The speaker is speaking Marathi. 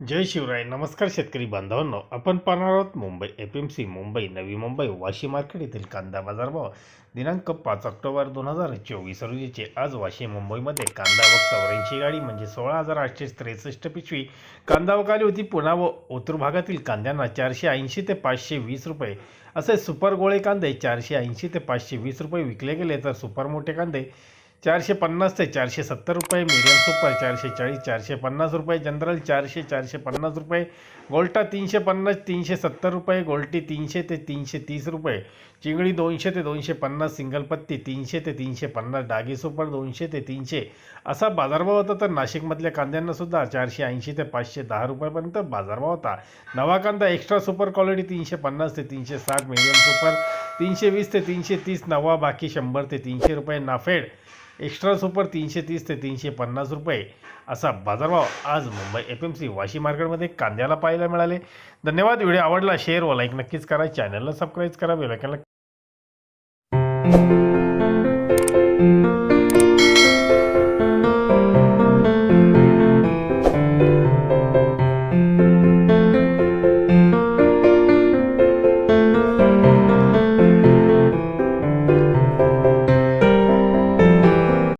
जय शिवराय. नमस्कार शेतकरी बांधवांनो. आपण पाहणार आहोत Mumbai F M C Mumbai Navi Mumbai Vashi market येथील कांदा बाजारभाव दिनांक पाच ऑक्टोबर दोन हजार चोवीस रोजीचे. आज वाशी मुंबईमध्ये कांदा व चौऱ्याऐंशी गाडी म्हणजे सोळा हजार आठशे त्रेसष्ट पिशवी. कांदा वकाली होती पुणा व ओतूर भागातील कांद्यांना चारशे ऐंशी ते पाचशे वीस रुपये. असे सुपर गोळे कांदे चारशे ऐंशी ते पाचशे वीस रुपये विकले गेले तर सुपर मोठे कांदे चारशे पन्नास ते चारशे सत्तर रुपये मीडियम सुपर चारशे चाळीस चारशे पन्नास रुपये जनरल चारशे चारशे पन्नास रुपये गोल्टा तीनशे पन्नास तीनशे सत्तर रुपये गोल्टी तीनशे ते तीनशे तीस रुपये चिंगडी दोनशे ते दोनशे पन्नास सिंगल पत्ती तीनशे ते तीनशे पन्नास डागी सुपर दोनशे ते तीनशे. असा बाजारभाव होता तर नाशिकमधल्या कांद्यांना सुद्धा चारशे ऐंशी ते पाचशे दहा रुपयापर्यंत बाजारभाव होता. नवा कांदा एक्स्ट्रा सुपर क्वालिटी तीनशे पन्नास ते तीनशे साठ मीडियम सुपर तीनशे वीस ते तीनशे तीस नवा बाकी शंभर ते तीनशे रुपये नाफेड. एक्स्ट्रा सुपर तीनशे तीस ते तीनशे पन्नास रुपये असा बाजारभाव आज Mumbai F M C Vashi मार्केटमध्ये कांद्याला पाहायला मिळाले. धन्यवाद. व्हिडिओ आवडला शेअर व लाईक नक्कीच करा. चॅनलला सबस्क्राईब करा. बेलायकनला